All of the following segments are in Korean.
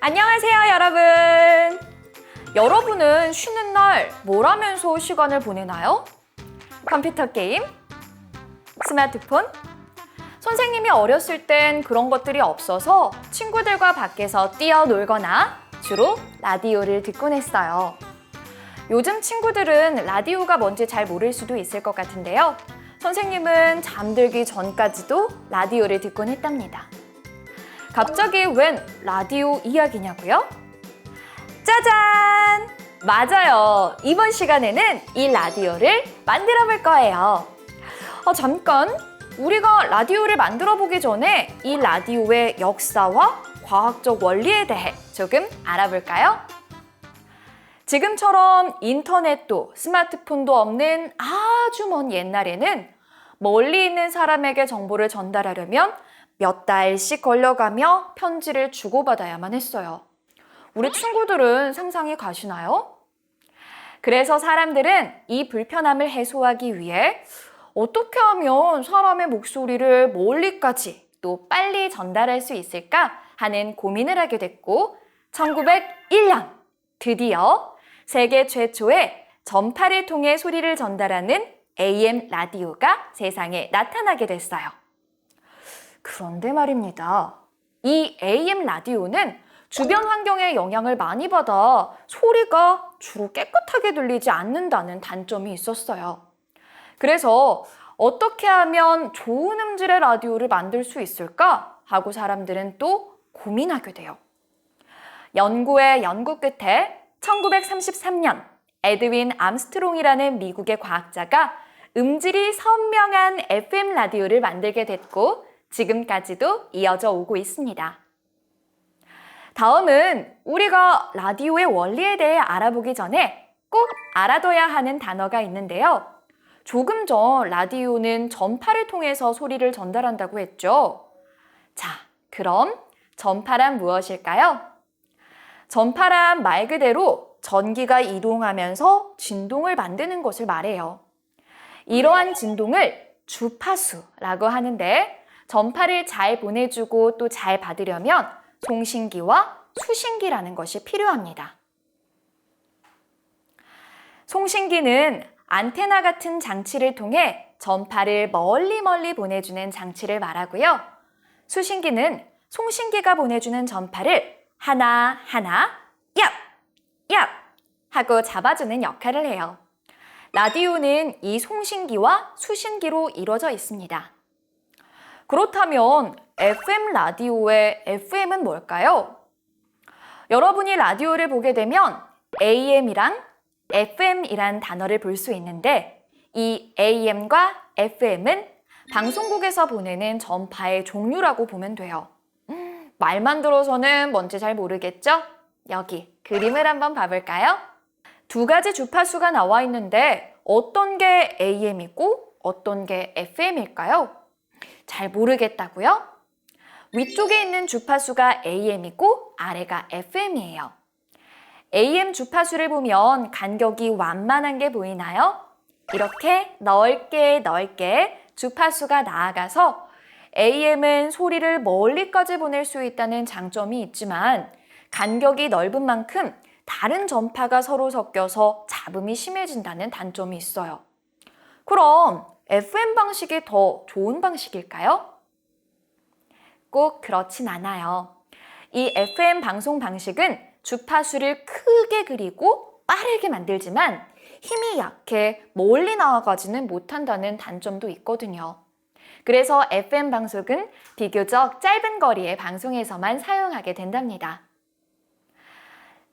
안녕하세요, 여러분. 여러분은 쉬는 날 뭘 하면서 시간을 보내나요? 컴퓨터 게임? 스마트폰? 선생님이 어렸을 땐 그런 것들이 없어서 친구들과 밖에서 뛰어놀거나 주로 라디오를 듣곤 했어요. 요즘 친구들은 라디오가 뭔지 잘 모를 수도 있을 것 같은데요. 선생님은 잠들기 전까지도 라디오를 듣곤 했답니다. 갑자기 웬 라디오 이야기냐고요? 짜잔! 맞아요. 이번 시간에는 이 라디오를 만들어 볼 거예요. 아, 잠깐. 우리가 라디오를 만들어 보기 전에 이 라디오의 역사와 과학적 원리에 대해 조금 알아볼까요? 지금처럼 인터넷도 스마트폰도 없는 아주 먼 옛날에는 멀리 있는 사람에게 정보를 전달하려면 몇 달씩 걸려가며 편지를 주고받아야만 했어요. 우리 친구들은 상상이 가시나요? 그래서 사람들은 이 불편함을 해소하기 위해 어떻게 하면 사람의 목소리를 멀리까지 또 빨리 전달할 수 있을까 하는 고민을 하게 됐고 1901년 드디어 세계 최초의 전파를 통해 소리를 전달하는 AM 라디오가 세상에 나타나게 됐어요. 그런데 말입니다. 이 AM 라디오는 주변 환경의 영향을 많이 받아 소리가 주로 깨끗하게 들리지 않는다는 단점이 있었어요. 그래서 어떻게 하면 좋은 음질의 라디오를 만들 수 있을까 하고 사람들은 또 고민하게 돼요. 연구의 연구 끝에 1933년 에드윈 암스트롱이라는 미국의 과학자가 음질이 선명한 FM 라디오를 만들게 됐고 지금까지도 이어져 오고 있습니다. 다음은 우리가 라디오의 원리에 대해 알아보기 전에 꼭 알아둬야 하는 단어가 있는데요. 조금 전 라디오는 전파를 통해서 소리를 전달한다고 했죠. 자, 그럼 전파란 무엇일까요? 전파란 말 그대로 전기가 이동하면서 진동을 만드는 것을 말해요. 이러한 진동을 주파수라고 하는데 전파를 잘 보내주고 또 잘 받으려면 송신기와 수신기라는 것이 필요합니다. 송신기는 안테나 같은 장치를 통해 전파를 멀리 멀리 보내주는 장치를 말하고요. 수신기는 송신기가 보내주는 전파를 하나 하나 얍! 얍! 하고 잡아주는 역할을 해요. 라디오는 이 송신기와 수신기로 이루어져 있습니다. 그렇다면 FM 라디오의 FM은 뭘까요? 여러분이 라디오를 보게 되면 AM이랑 FM이란 단어를 볼 수 있는데 이 AM과 FM은 방송국에서 보내는 전파의 종류라고 보면 돼요. 음, 말만 들어서는 뭔지 잘 모르겠죠? 여기 그림을 한번 봐볼까요? 두 가지 주파수가 나와 있는데 어떤 게 AM이고 어떤 게 FM일까요? 잘 모르겠다고요? 위쪽에 있는 주파수가 AM이고 아래가 FM이에요. AM 주파수를 보면 간격이 완만한 게 보이나요? 이렇게 넓게 넓게 주파수가 나아가서 AM은 소리를 멀리까지 보낼 수 있다는 장점이 있지만 간격이 넓은 만큼 다른 전파가 서로 섞여서 잡음이 심해진다는 단점이 있어요. 그럼 FM 방식이 더 좋은 방식일까요? 꼭 그렇진 않아요. 이 FM 방송 방식은 주파수를 크게 그리고 빠르게 만들지만 힘이 약해 멀리 나아가지는 못한다는 단점도 있거든요. 그래서 FM 방송은 비교적 짧은 거리의 방송에서만 사용하게 된답니다.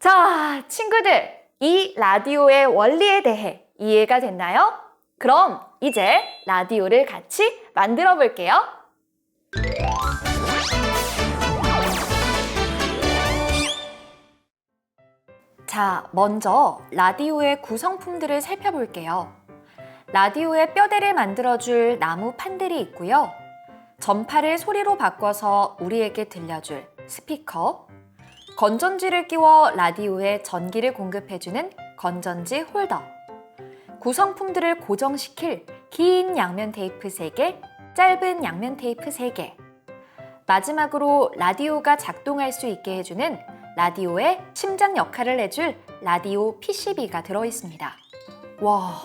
자, 친구들, 이 라디오의 원리에 대해 이해가 됐나요? 그럼 이제 라디오를 같이 만들어 볼게요. 자, 먼저 라디오의 구성품들을 살펴볼게요. 라디오의 뼈대를 만들어줄 나무 판들이 있고요. 전파를 소리로 바꿔서 우리에게 들려줄 스피커, 건전지를 끼워 라디오에 전기를 공급해주는 건전지 홀더, 구성품들을 고정시킬 긴 양면 테이프 3개, 짧은 양면 테이프 3개, 마지막으로 라디오가 작동할 수 있게 해주는 라디오의 심장 역할을 해줄 라디오 PCB가 들어있습니다. 와,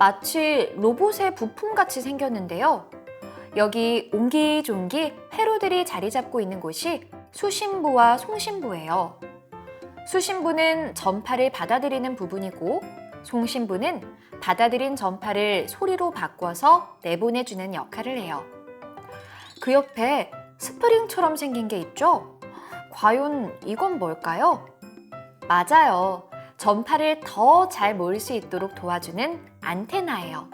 마치 로봇의 부품같이 생겼는데요. 여기 옹기종기 회로들이 자리 잡고 있는 곳이 수신부와 송신부예요. 수신부는 전파를 받아들이는 부분이고 송신부는 받아들인 전파를 소리로 바꿔서 내보내주는 역할을 해요. 그 옆에 스프링처럼 생긴 게 있죠? 과연 이건 뭘까요? 맞아요. 전파를 더 잘 모을 수 있도록 도와주는 안테나예요.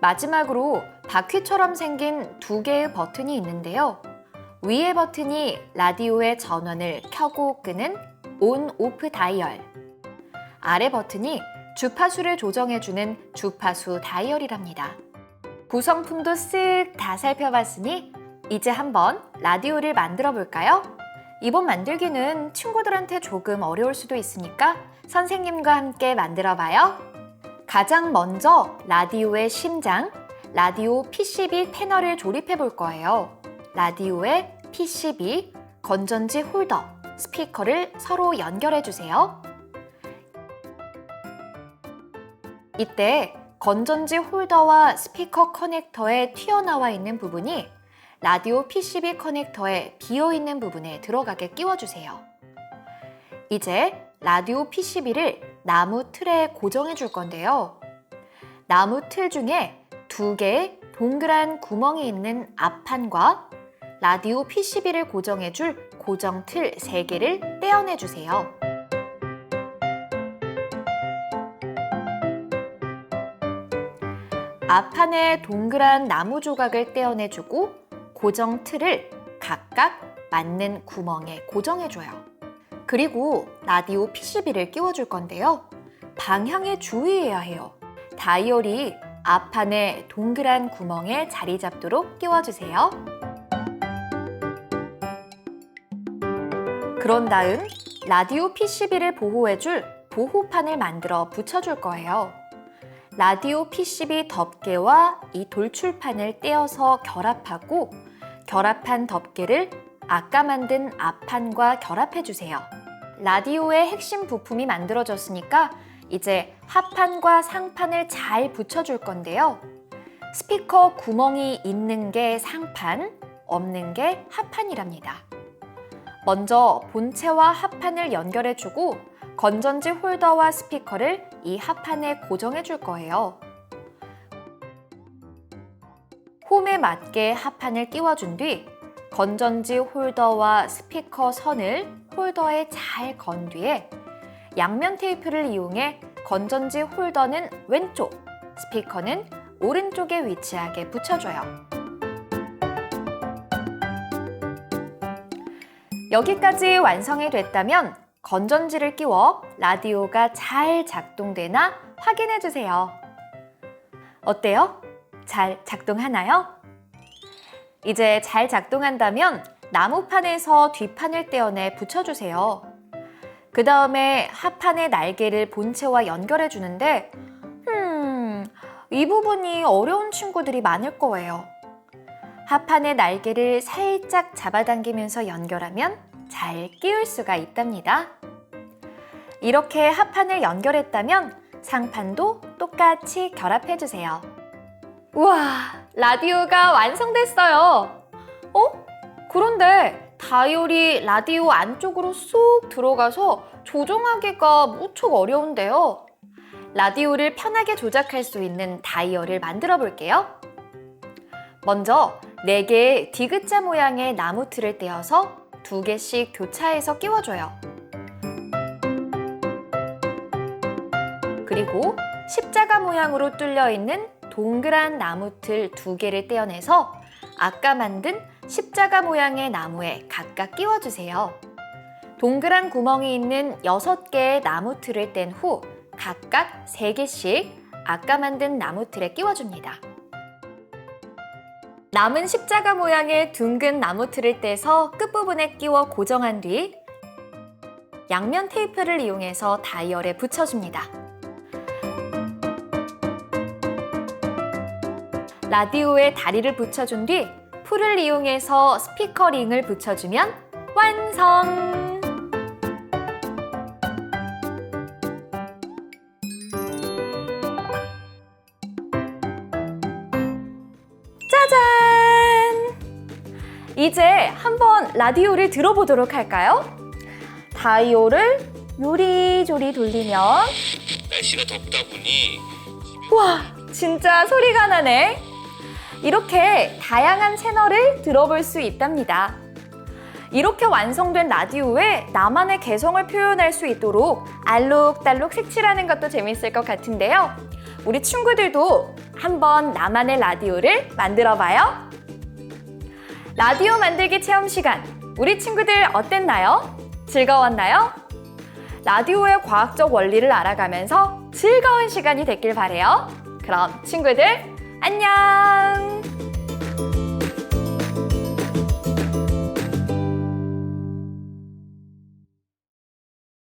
마지막으로 바퀴처럼 생긴 두 개의 버튼이 있는데요. 위의 버튼이 라디오의 전원을 켜고 끄는 온, 오프 다이얼. 아래 버튼이 주파수를 조정해주는 주파수 다이얼이랍니다. 구성품도 쓱 다 살펴봤으니 이제 한번 라디오를 만들어 볼까요? 이번 만들기는 친구들한테 조금 어려울 수도 있으니까 선생님과 함께 만들어 봐요. 가장 먼저 라디오의 심장, 라디오 PCB 패널을 조립해 볼 거예요. 라디오의 PCB, 건전지 홀더, 스피커를 서로 연결해 주세요. 이때 건전지 홀더와 스피커 커넥터에 튀어나와 있는 부분이 라디오 PCB 커넥터에 비어 있는 부분에 들어가게 끼워주세요. 이제 라디오 PCB를 나무 틀에 고정해 줄 건데요. 나무 틀 중에 두 개의 동그란 구멍이 있는 앞판과 라디오 PCB를 고정해 줄 고정 틀세 개를 떼어내 주세요. 앞판에 동그란 나무 조각을 떼어내주고 고정 틀을 각각 맞는 구멍에 고정해줘요. 그리고 라디오 PCB를 끼워줄 건데요. 방향에 주의해야 해요. 다이얼이 앞판에 동그란 구멍에 자리 잡도록 끼워주세요. 그런 다음 라디오 PCB를 보호해줄 보호판을 만들어 붙여줄 거예요. 라디오 PCB 덮개와 이 돌출판을 떼어서 결합하고 결합한 덮개를 아까 만든 앞판과 결합해 주세요. 라디오의 핵심 부품이 만들어졌으니까 이제 하판과 상판을 잘 붙여줄 건데요. 스피커 구멍이 있는 게 상판, 없는 게 하판이랍니다. 먼저 본체와 하판을 연결해주고 건전지 홀더와 스피커를 이 하판에 고정해 줄 거예요. 홈에 맞게 하판을 끼워준 뒤 건전지 홀더와 스피커 선을 홀더에 잘 건 뒤에 양면 테이프를 이용해 건전지 홀더는 왼쪽, 스피커는 오른쪽에 위치하게 붙여줘요. 여기까지 완성이 됐다면 건전지를 끼워 라디오가 잘 작동되나 확인해 주세요. 어때요? 잘 작동하나요? 이제 잘 작동한다면 나무판에서 뒷판을 떼어내 붙여주세요. 그 다음에 하판의 날개를 본체와 연결해 주는데, 음, 이 부분이 어려운 친구들이 많을 거예요. 하판의 날개를 살짝 잡아당기면서 연결하면 잘 끼울 수가 있답니다. 이렇게 하판을 연결했다면 상판도 똑같이 결합해 주세요. 우와, 라디오가 완성됐어요. 어? 그런데 다이얼이 라디오 안쪽으로 쏙 들어가서 조정하기가 무척 어려운데요. 라디오를 편하게 조작할 수 있는 다이얼을 만들어 볼게요. 먼저 4개의 디귿자 모양의 나무 틀을 떼어서 두 개씩 교차해서 끼워줘요. 그리고 십자가 모양으로 뚫려 있는 동그란 나무틀 두 개를 떼어내서 아까 만든 십자가 모양의 나무에 각각 끼워주세요. 동그란 구멍이 있는 여섯 개의 나무틀을 뗀 후 각각 세 개씩 아까 만든 나무틀에 끼워줍니다. 남은 십자가 모양의 둥근 나무 틀을 떼서 끝부분에 끼워 고정한 뒤 양면 테이프를 이용해서 다이얼에 붙여줍니다. 라디오에 다리를 붙여준 뒤 풀을 이용해서 스피커 링을 붙여주면 완성! 이제 한번 라디오를 들어보도록 할까요? 다이오를 요리조리 돌리면 날씨가 덥다 보니 와, 진짜 소리가 나네. 이렇게 다양한 채널을 들어볼 수 있답니다. 이렇게 완성된 라디오에 나만의 개성을 표현할 수 있도록 알록달록 색칠하는 것도 재밌을 것 같은데요. 우리 친구들도 한번 나만의 라디오를 만들어 봐요. 라디오 만들기 체험 시간. 우리 친구들 어땠나요? 즐거웠나요? 라디오의 과학적 원리를 알아가면서 즐거운 시간이 됐길 바래요. 그럼 친구들 안녕!